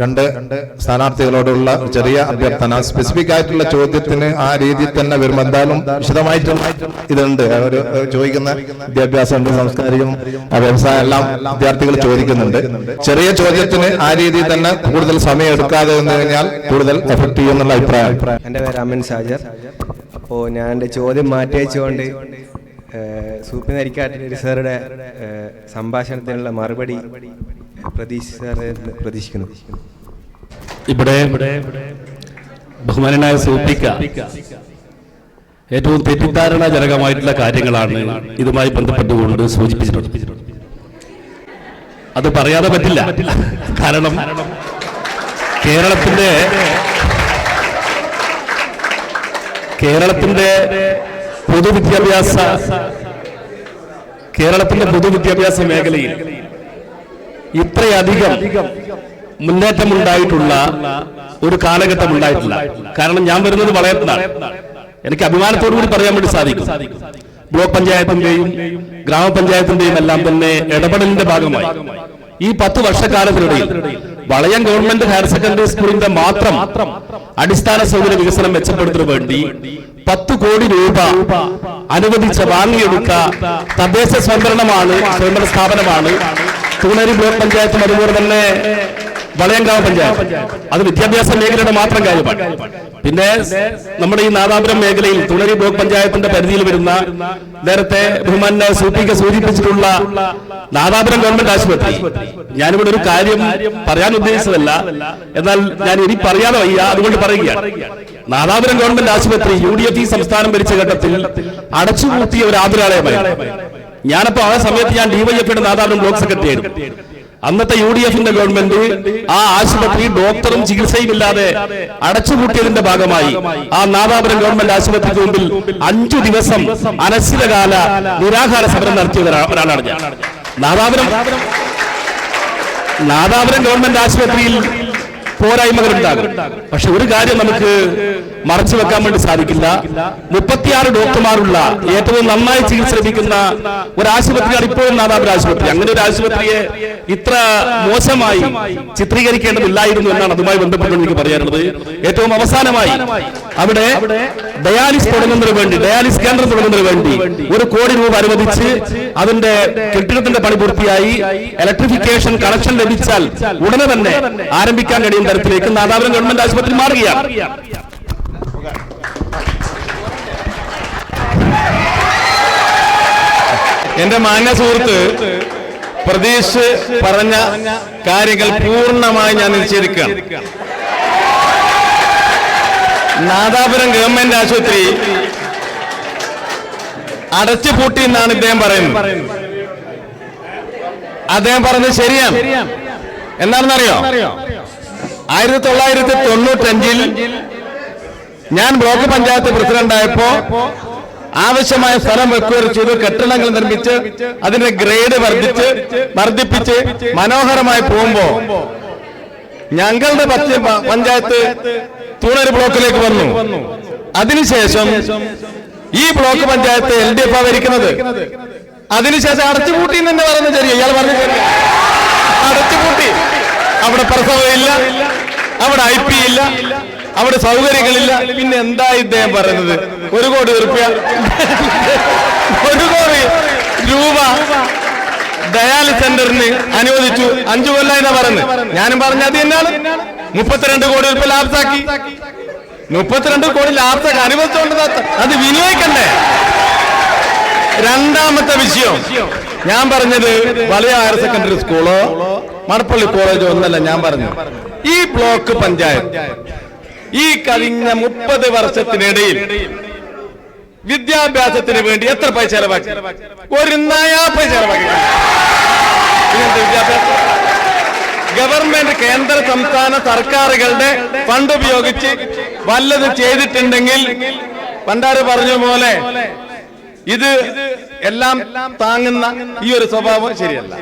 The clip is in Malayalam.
രണ്ട് സ്ഥാനാർത്ഥികളോടുള്ള ചെറിയ അഭ്യർത്ഥന. സ്പെസിഫിക് ആയിട്ടുള്ള ചോദ്യത്തിന് ആ രീതിയിൽ തന്നെ വരുമ്പോൾ എന്തായാലും വിശദമായിട്ടും ഇതുണ്ട്. ഒരു ചോദിക്കുന്ന വിദ്യാഭ്യാസമുണ്ട് സാംസ്കാരികം വ്യവസായം എല്ലാം വിദ്യാർത്ഥികൾ ചോദിക്കുന്നുണ്ട്. ചെറിയ ചോദ്യത്തിന് ആ രീതിയിൽ തന്നെ കൂടുതൽ സമയം എടുക്കാതെ വന്നു കഴിഞ്ഞാൽ കൂടുതൽ എഫക്ട് ചെയ്യുന്നുള്ള അഭിപ്രായം. എന്റെ പേര് അമൻ സാജർ അപ്പോൾ ഞാൻ എന്റെ ചോദ്യം മാറ്റി വെച്ചുകൊണ്ട് സൂപ്പി നരിക്കാട്ടിൽ സാറുടെ സംഭാഷണത്തിനുള്ള മറുപടി പ്രതീക്ഷിക്കുന്നു. ഇവിടെ ബഹുമാനായ സൂപ്പിക്ക ഏറ്റവും തെറ്റിദ്ധാരണാജനകമായിട്ടുള്ള കാര്യങ്ങളാണ് ഇതുമായി ബന്ധപ്പെട്ടുകൊണ്ട് സൂചിപ്പിച്ചിട്ടുള്ളത്. അത് പറയാതെ പറ്റില്ല. കാരണം കേരളത്തിന്റെ കേരളത്തിന്റെ പൊതുവിദ്യാഭ്യാസ കേരളത്തിന്റെ പൊതുവിദ്യാഭ്യാസ മേഖലയിൽ ഇത്രയധികം മുന്നേറ്റമുണ്ടായിട്ടുള്ള ഒരു കാലഘട്ടം ഉണ്ടായിട്ടില്ല കാരണം ഞാൻ വരുന്നത് വളയത്തിലാണ് എനിക്ക് അഭിമാനത്തോടു കൂടി പറയാൻ വേണ്ടി സാധിക്കും. ബ്ലോക്ക് പഞ്ചായത്തിന്റെയും ഗ്രാമപഞ്ചായത്തിന്റെയും എല്ലാം തന്നെ ഇടപെടലിന്റെ ഭാഗമായി. ഈ പത്ത് വർഷക്കാലത്തിനിടയിൽ വളയം ഗവൺമെന്റ് ഹയർ സെക്കൻഡറി സ്കൂളിന്റെ മാത്രം അടിസ്ഥാന സൗകര്യ വികസനം മെച്ചപ്പെടുത്തുന്നതിന് വേണ്ടി പത്ത് കോടി രൂപ അനുവദിച്ച വാങ്ങിയെടുത്ത തദ്ദേശ സ്വയംഭരണമാണ് സ്വയംഭരണ സ്ഥാപനമാണ് തൂണേരി ബ്ലോക്ക് പഞ്ചായത്തും അതുപോലെ തന്നെ വളയങ്കാവ് പഞ്ചായത്ത്. അത് വിദ്യാഭ്യാസ മേഖലയുടെ മാത്രം കാര്യമാണ്. പിന്നെ നമ്മുടെ ഈ നാദാപുരം മേഖലയിൽ തുണരി ബ്ലോക്ക് പഞ്ചായത്തിന്റെ പരിധിയിൽ വരുന്ന നേരത്തെ ബഹുമാനെ സൂപ്പിക്ക് സൂചിപ്പിച്ചിട്ടുള്ള നാദാപുരം ഗവൺമെന്റ് ആശുപത്രി. ഞാനിവിടെ ഒരു കാര്യം പറയാൻ ഉദ്ദേശിച്ചതല്ല. എന്നാൽ ഞാൻ ഇനി പറയാതെ വയ്യ. അതുകൊണ്ട് പറയുകയാണ്. നാദാപുരം ഗവൺമെന്റ് ആശുപത്രി യു ഡി എഫ് സംസ്ഥാനം ഭരിച്ച ഘട്ടത്തിൽ അടച്ചുപൂട്ടിയ ഒരു ആതുരാലയമായിരുന്നു. ഞാനപ്പോ ആ സമയത്ത് ഞാൻ ഡിവൈഎഫിയുടെ നേതാവിനും ബ്ലോക്ക് സെക്രട്ടറി ആയിരുന്നു. അന്നത്തെ യു ഡി എഫിന്റെ ഗവൺമെന്റ് ആ ആശുപത്രി ഡോക്ടറും ചികിത്സയും ഇല്ലാതെ അടച്ചുപൂട്ടിയതിന്റെ ഭാഗമായി ആ നാദാപുരം ഗവൺമെന്റ് ആശുപത്രിക്ക് മുമ്പിൽ അഞ്ചു ദിവസം അനശ്ചിതകാല നിരാഹാര സമരം നടത്തിയ ഒരാ- ഒരാളാണ് ഞാൻ. നാദാപുരം നാദാപുരം ഗവൺമെന്റ് ആശുപത്രിയിൽ പോരായ്മകളുണ്ടാകും. പക്ഷെ ഒരു കാര്യം നമുക്ക് മറച്ചു വെക്കാൻ വേണ്ടി സാധിക്കില്ല. മുപ്പത്തിയാറ് ഡോക്ടർമാരുള്ള ഏറ്റവും നന്നായി ചികിത്സ ലഭിക്കുന്ന ഒരു ആശുപത്രിയാണ് ഇപ്പോഴും നാദാപുര ആശുപത്രി. അങ്ങനെ ഒരു ആശുപത്രിയെ ഇത്ര മോശമായി ചിത്രീകരിക്കേണ്ടതില്ലായിരുന്നു എന്നാണ് അതുമായി ബന്ധപ്പെട്ട് എനിക്ക് പറയാനുള്ളത്. ഏറ്റവും അവസാനമായി അവിടെ ഡയാലിസ് തുടങ്ങുന്നതിന് വേണ്ടി ഡയാലിസ് കേന്ദ്രം തുടങ്ങുന്നതിന് വേണ്ടി ഒരു കോടി രൂപ അനുവദിച്ച് അതിന്റെ കെട്ടിടത്തിന്റെ പണി പൂർത്തിയായി. ഇലക്ട്രിഫിക്കേഷൻ കണക്ഷൻ ലഭിച്ചാൽ ഉടനെ തന്നെ ആരംഭിക്കാൻ കഴിയുന്ന തരത്തിലേക്ക് നാദാപുരം ഗവൺമെന്റ് ആശുപത്രി മാറുകയാണ്. എന്റെ മാന്യ സുഹൃത്ത് പ്രതീക്ഷ പറഞ്ഞ കാര്യങ്ങൾ പൂർണമായി ഞാൻ നിഷേധിക്കുകയാണ് നാദാപുരം ഗവൺമെന്റ് ആശുപത്രി അടച്ചുപൂട്ടി എന്നാണ് ഇദ്ദേഹം പറയുന്നത്. അദ്ദേഹം പറഞ്ഞത് ശരിയാണ്. എന്താണെന്നറിയോ? ആയിരത്തി തൊള്ളായിരത്തി തൊണ്ണൂറ്റഞ്ചിൽ ഞാൻ ബ്ലോക്ക് പഞ്ചായത്ത് പ്രസിഡന്റായപ്പോ ആവശ്യമായ സ്ഥലം വെക്കുകയും ചെയ്തു കെട്ടിടങ്ങൾ നിർമ്മിച്ച് അതിന്റെ ഗ്രേഡ് വർദ്ധിച്ച് വർദ്ധിപ്പിച്ച് മനോഹരമായി പോകുമ്പോ ഞങ്ങളുടെ പഞ്ചായത്ത് തൂണര് ബ്ലോക്കിലേക്ക് വന്നു. അതിനുശേഷം ഈ block panchayat L D F ഭരിക്കുന്നത്. അതിനുശേഷം അടച്ചുപൂട്ടി എന്ന് തന്നെ പറയുന്നത് ശരി ഇയാൾ പറഞ്ഞു അടച്ചുപൂട്ടി. അവിടെ പ്രസവമില്ല അവിടെ ഐ പി ഇല്ല അവിടെ സൗകര്യങ്ങളില്ല. പിന്നെ എന്താ ഇദ്ദേഹം പറയുന്നത്? ഒരു കോടി റുപ്യ ഒരു കോടി രൂപ. ഡയാലിസ് സെന്ററിന് അനുവദിച്ചു. അഞ്ചു കൊല്ലം എന്നാ പറഞ്ഞ് ഞാനും പറഞ്ഞ അത് തന്നെയാണ്. മുപ്പത്തിരണ്ട് കോടി രൂപ ലാഭത്താക്കി മുപ്പത്തിരണ്ട് കോടി ലാഭത്താക്കി അനുവദിച്ചോണ്ട് അത് വിനിയോഗിക്കണ്ടേ? രണ്ടാമത്തെ വിഷയം. ഞാൻ പറഞ്ഞത് വലിയ ഹയർ സെക്കൻഡറി സ്കൂളോ മണപ്പള്ളി കോളേജോ ഒന്നല്ല ഞാൻ പറഞ്ഞു ഈ ബ്ലോക്ക് പഞ്ചായത്ത് ഈ കഴിഞ്ഞ മുപ്പത് വർഷത്തിനിടയിൽ വിദ്യാഭ്യാസത്തിന് വേണ്ടി എത്ര പൈസ ചെലവാക്കി? ഒരു നയാ പൈസ ചെലവാക്കി. പിന്നെന്ത് വിദ്യാഭ്യാസം ഗവൺമെന്റ് കേന്ദ്ര സംസ്ഥാന സർക്കാരുകളുടെ ഫണ്ട് ഉപയോഗിച്ച് വല്ലത് ചെയ്തിട്ടുണ്ടെങ്കിൽ പണ്ടാര് പറഞ്ഞ പോലെ ഇത് എല്ലാം താങ്ങുന്ന ഈ ഒരു സ്വഭാവം ശരിയല്ല.